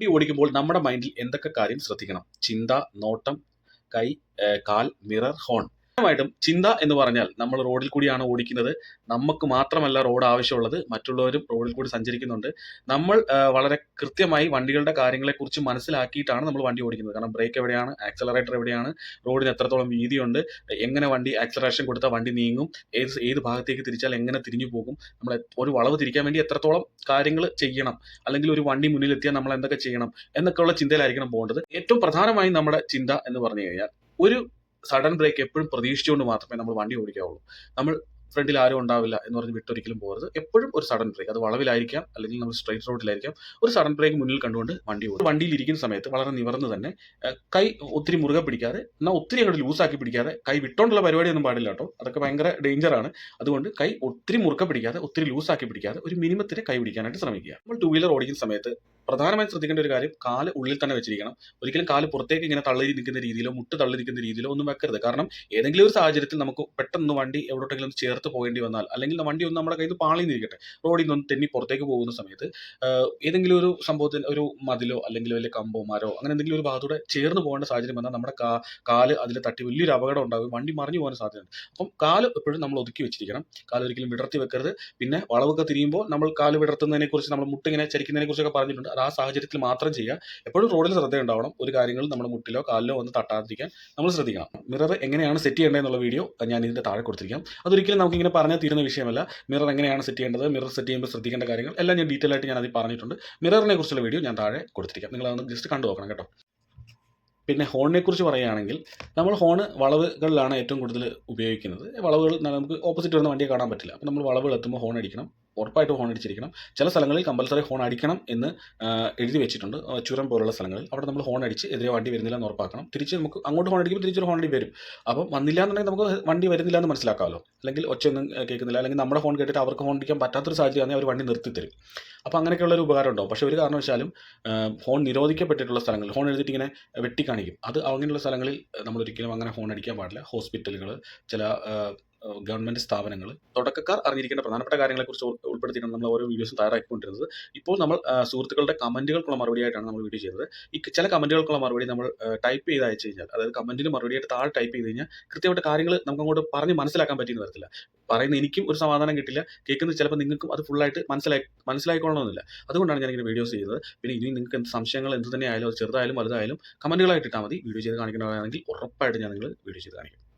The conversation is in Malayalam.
വണ്ടി ഓടിക്കുമ്പോൾ നമ്മുടെ മൈൻഡിൽ എന്തൊക്കെ കാര്യം ശ്രദ്ധിക്കണം? ചിന്ത നോട്ടം കൈ കാൽ മിറർ ഹോൺ. പ്രധാനമായിട്ടും ചിന്ത എന്ന് പറഞ്ഞാൽ നമ്മൾ റോഡിൽ കൂടിയാണ് ഓടിക്കുന്നത്. നമുക്ക് മാത്രമല്ല റോഡ് ആവശ്യമുള്ളത്. മറ്റുള്ളവരും റോഡിൽ കൂടി സഞ്ചരിക്കുന്നുണ്ട്. നമ്മൾ വളരെ കൃത്യമായി വണ്ടികളുടെ കാര്യങ്ങളെക്കുറിച്ച് മനസ്സിലാക്കിയിട്ടാണ് നമ്മൾ വണ്ടി ഓടിക്കുന്നത്. കാരണം ബ്രേക്ക് എവിടെയാണ് ആക്സലറേറ്റർ എവിടെയാണ് റോഡിന് എത്രത്തോളം വീതിയുണ്ട് എങ്ങനെ വണ്ടി ആക്സലറേഷൻ കൊടുത്താൽ വണ്ടി നീങ്ങും ഏത് ഏത് ഭാഗത്തേക്ക് തിരിച്ചാൽ എങ്ങനെ തിരിഞ്ഞു പോകും നമ്മൾ ഒരു വളവ് തിരിക്കാൻ വേണ്ടി എത്രത്തോളം കാര്യങ്ങൾ ചെയ്യണം അല്ലെങ്കിൽ ഒരു വണ്ടി മുന്നിലെത്തിയാൽ നമ്മൾ എന്തൊക്കെ ചെയ്യണം എന്നൊക്കെയുള്ള ചിന്തയിലായിരിക്കണം പോകേണ്ടത്. ഏറ്റവും പ്രധാനമായും നമ്മുടെ ചിന്ത എന്ന് പറഞ്ഞു കഴിഞ്ഞാൽ ഒരു സഡൻ ബ്രേക്ക് എപ്പോഴും പ്രതീക്ഷിച്ചുകൊണ്ട് മാത്രമേ നമ്മൾ വണ്ടി ഓടിക്കാവുള്ളൂ. നമ്മൾ ഫ്രണ്ടിൽ ആരും ഉണ്ടാവില്ല എന്ന് പറഞ്ഞ് വിട്ടൊരിക്കലും പോകരുത്. എപ്പോഴും ഒരു സഡൻ ബ്രേക്ക് അത് വളവിലായിരിക്കാം അല്ലെങ്കിൽ നമ്മൾ സ്ട്രൈറ്റ് റോഡിലായിരിക്കാം ഒരു സഡൻ ബ്രേക്ക് മുന്നിൽ കണ്ടുകൊണ്ട് വണ്ടി ഓടും. വണ്ടിയിൽ ഇരിക്കുന്ന സമയത്ത് വളരെ നിവർന്ന് തന്നെ കൈ ഒത്തിരി മുറുകെ പിടിക്കാതെ എന്നാൽ ഒത്തിരി അങ്ങോട്ട് ലൂസാക്കി പിടിക്കാതെ കൈ വിട്ടോണ്ടുള്ള പരിപാടിയൊന്നും പാടില്ല കേട്ടോ. അതൊക്കെ ഭയങ്കര ഡേഞ്ചറാണ് അതുകൊണ്ട് കൈ ഒത്തിരി മുറുക്ക പിടിക്കാതെ ഒത്തിരി ലൂസാക്കി പിടിക്കാതെ ഒരു മിനിമത്തിന് കൈ പിടിക്കാനായിട്ട് ശ്രമിക്കുക. നമ്മൾ ടൂ വീലർ ഓടിക്കുന്ന സമയത്ത് പ്രധാനമായും ശ്രദ്ധിക്കേണ്ട ഒരു കാര്യം കാൽ ഉള്ളിൽ തന്നെ വെച്ചിരിക്കണം. ഒരിക്കലും കാൽ പുറത്തേക്ക് ഇങ്ങനെ തള്ളി നിൽക്കുന്ന രീതിയിലോ മുട്ട് തള്ളി നിൽക്കുന്ന രീതിയിലോ ഒന്നും വെക്കരുത്. കാരണം ഏതെങ്കിലും ഒരു സാഹചര്യത്തിൽ നമുക്ക് പെട്ടെന്ന് വണ്ടി എവിടോട്ടെങ്കിലും ചേർത്ത് പോകേണ്ടി വന്നാൽ അല്ലെങ്കിൽ വണ്ടി ഒന്ന് നമ്മുടെ കയ്യിൽ നിന്ന് പാളി നിൽക്കട്ടെ റോഡിൽ നിന്ന് തെന്നി പുറത്തേക്ക് പോകുന്ന സമയത്ത് ഏതെങ്കിലും ഒരു സംഭവത്തിൽ ഒരു മതിലോ അല്ലെങ്കിൽ വലിയ കമ്പോ മരോ അങ്ങനെ എന്തെങ്കിലും ഒരു ഭാഗത്തൂടെ ചേർന്ന് പോകേണ്ട സാഹചര്യം വന്നാൽ നമ്മുടെ കാൽ അതിൽ തട്ടി വലിയൊരു അപകടം ഉണ്ടാകും വണ്ടി മറിഞ്ഞു പോകാൻ സാധ്യതയുണ്ട്. അപ്പം കാൽ എപ്പോഴും നമ്മൾ ഒതുക്കി വെച്ചിരിക്കണം. കാൽ ഒരിക്കലും വിടർത്തി വെക്കരുത്. പിന്നെ വളവൊക്കെ തിരിയുമ്പോൾ നമ്മൾ കാൽ വിടർത്തുന്നതിനെ കുറിച്ച് നമ്മൾ മുട്ടിങ്ങനെ ചരിക്കുന്നതിനെ കുറിച്ചൊക്കെ പറഞ്ഞിട്ടുണ്ട്. ആ സാഹചര്യത്തിൽ മാത്രം ചെയ്യുക. എപ്പോഴും റോഡിൽ ശ്രദ്ധയുണ്ടാവണം ഒരു കാര്യങ്ങൾ നമ്മുടെ മുട്ടിലോ കാലിലോ ഒന്ന് തട്ടാതിരിക്കാൻ നമ്മൾ ശ്രദ്ധിക്കണം. മിറർ എങ്ങനെയാണ് സെറ്റ് ചെയ്യേണ്ടതെന്നുള്ള വീഡിയോ ഞാൻ ഇതിന്റെ താഴെ കൊടുത്തിരിക്കാം. അതൊരിക്കലും നമുക്ക് ഇങ്ങനെ പറഞ്ഞാൽ തീരുന്ന വിഷയമല്ല. മിറർ എങ്ങനെയാണ് സെറ്റ് ചെയ്യേണ്ടത്? മിറർ സെറ്റ് ചെയ്യുമ്പോൾ ശ്രദ്ധിക്കേണ്ട കാര്യങ്ങൾ എല്ലാം ഞാൻ ഡീറ്റെയിൽ ആയിട്ട് ഞാൻ അതിൽ പറഞ്ഞിട്ടുണ്ട്. മിററിനെ കുറിച്ചുള്ള വീഡിയോ ഞാൻ താഴെ കൊടുത്തിരിക്കാം. നിങ്ങൾ അതൊന്ന് ജസ്റ്റ് കണ്ടു നോക്കണം കേട്ടോ. പിന്നെ ഹോണിനെ കുറിച്ച് പറയുകയാണെങ്കിൽ നമ്മൾ ഹോണ് വളവുകളിലാണ് ഏറ്റവും കൂടുതൽ ഉപയോഗിക്കുന്നത്. വളവുകൾ നമുക്ക് ഓപ്പോസിറ്റ് വരുന്ന വണ്ടിയെ കാണാൻ പറ്റില്ല. അപ്പോൾ നമ്മൾ വളവുകൾ എത്തുമ്പോൾ ഹോൺ അടിക്കണം. ഉറപ്പായിട്ട് ഹോൺ അടിച്ചിരിക്കണം. ചില സ്ഥലങ്ങളിൽ കമ്പൽസറി ഹോൺ അടിക്കണം എന്ന് എഴുതി വെച്ചിട്ടുണ്ട്. ചുരം പോലുള്ള സ്ഥലങ്ങളിൽ. അവിടെ നമ്മൾ ഹോൺ അടിച്ച് എതിരെ വണ്ടി വരുന്നില്ല എന്ന് ഉറപ്പാക്കണം. തിരിച്ച് നമുക്ക് അങ്ങോട്ട് ഹോൺ അടിക്കുമ്പോൾ തിരിച്ചൊരു ഹോൺ അടി വരും. അപ്പം വന്നില്ല എന്നുണ്ടെങ്കിൽ നമുക്ക് വണ്ടി വരുന്നില്ല എന്ന് മനസ്സിലാക്കാമല്ലോ അല്ലെങ്കിൽ ഒച്ചയൊന്നും കേൾക്കുന്നില്ല. അല്ലെങ്കിൽ നമ്മുടെ ഹോൺ കേട്ടിട്ട് അവർക്ക് ഹോൺ അടിക്കാൻ പറ്റാത്തൊരു സാഹചര്യമാണെങ്കിൽ അവർ വണ്ടി നിർത്തി തരും അപ്പോൾ അങ്ങനെയൊക്കെയുള്ള ഒരു ഉപകാരം ഉണ്ടാവും. പക്ഷേ ഒരു കാരണവശാലും ഹോൺ നിരോധിക്കപ്പെട്ടിട്ടുള്ള സ്ഥലങ്ങളിൽ ഹോൺ എഴുതിയിട്ട് ഇങ്ങനെ വെട്ടി കാണിക്കും അത് അങ്ങനെയുള്ള സ്ഥലങ്ങളിൽ നമ്മൾ ഒരിക്കലും അങ്ങനെ ഹോൺ അടിക്കാൻ പാടില്ല. ഹോസ്പിറ്റലുകൾ ചില ഗവൺമെന്റ് സ്ഥാപനങ്ങൾ തുടക്കക്കാർ അറിഞ്ഞിരിക്കേണ്ട പ്രധാനപ്പെട്ട കാര്യങ്ങളെക്കുറിച്ച് കുറിച്ച് ഉൾപ്പെടുത്തിയിട്ടാണ് നമ്മൾ ഓരോ വീഡിയോസും തയ്യാറാക്കിക്കൊണ്ടിരുന്നത്. ഇപ്പോൾ നമ്മൾ സുഹൃത്തുക്കളുടെ കമന്റുകൾക്കുള്ള മറുപടിയായിട്ടാണ് നമ്മൾ വീഡിയോ ചെയ്തത് ഈ ചില കമന്റുകൾക്കുള്ള മറുപടി നമ്മൾ ടൈപ്പ് ചെയ്ത് അയച്ചു കഴിഞ്ഞാൽ അതായത് കമന്റിന് മറുപടിയായിട്ട് താഴെ ടൈപ്പ് ചെയ്ത് കഴിഞ്ഞാൽ കൃത്യമായിട്ട് കാര്യങ്ങൾ നമുക്ക് അങ്ങോട്ട് പറഞ്ഞ് മനസ്സിലാക്കാൻ പറ്റിയെന്ന് വരത്തില്ല. പറയുന്ന എനിക്കും ഒരു സമാധാനം കിട്ടില്ല. കേൾക്കുന്നത് ചിലപ്പോൾ നിങ്ങൾക്കും അത് ഫുള്ളായിട്ട് മനസ്സിലായി മനസ്സിലായിക്കൊള്ളണമെന്നില്ല. അതുകൊണ്ടാണ് ഞാൻ ഇങ്ങനെ വീഡിയോസ് ചെയ്തത് പിന്നെ ഇനി നിങ്ങൾക്ക് എന്ത് സംശയങ്ങൾ എന്ത് തന്നെ ആയാലും അത് ചെറുതായാലും വലുതായാലും കമന്റുകളായിട്ട് ഇട്ടാൽ മതി. വീഡിയോ ചെയ്ത് കാണിക്കണമെങ്കിൽ ഉറപ്പായിട്ട് ഞാൻ നിങ്ങൾ വീഡിയോ ചെയ്ത് കാണിക്കും.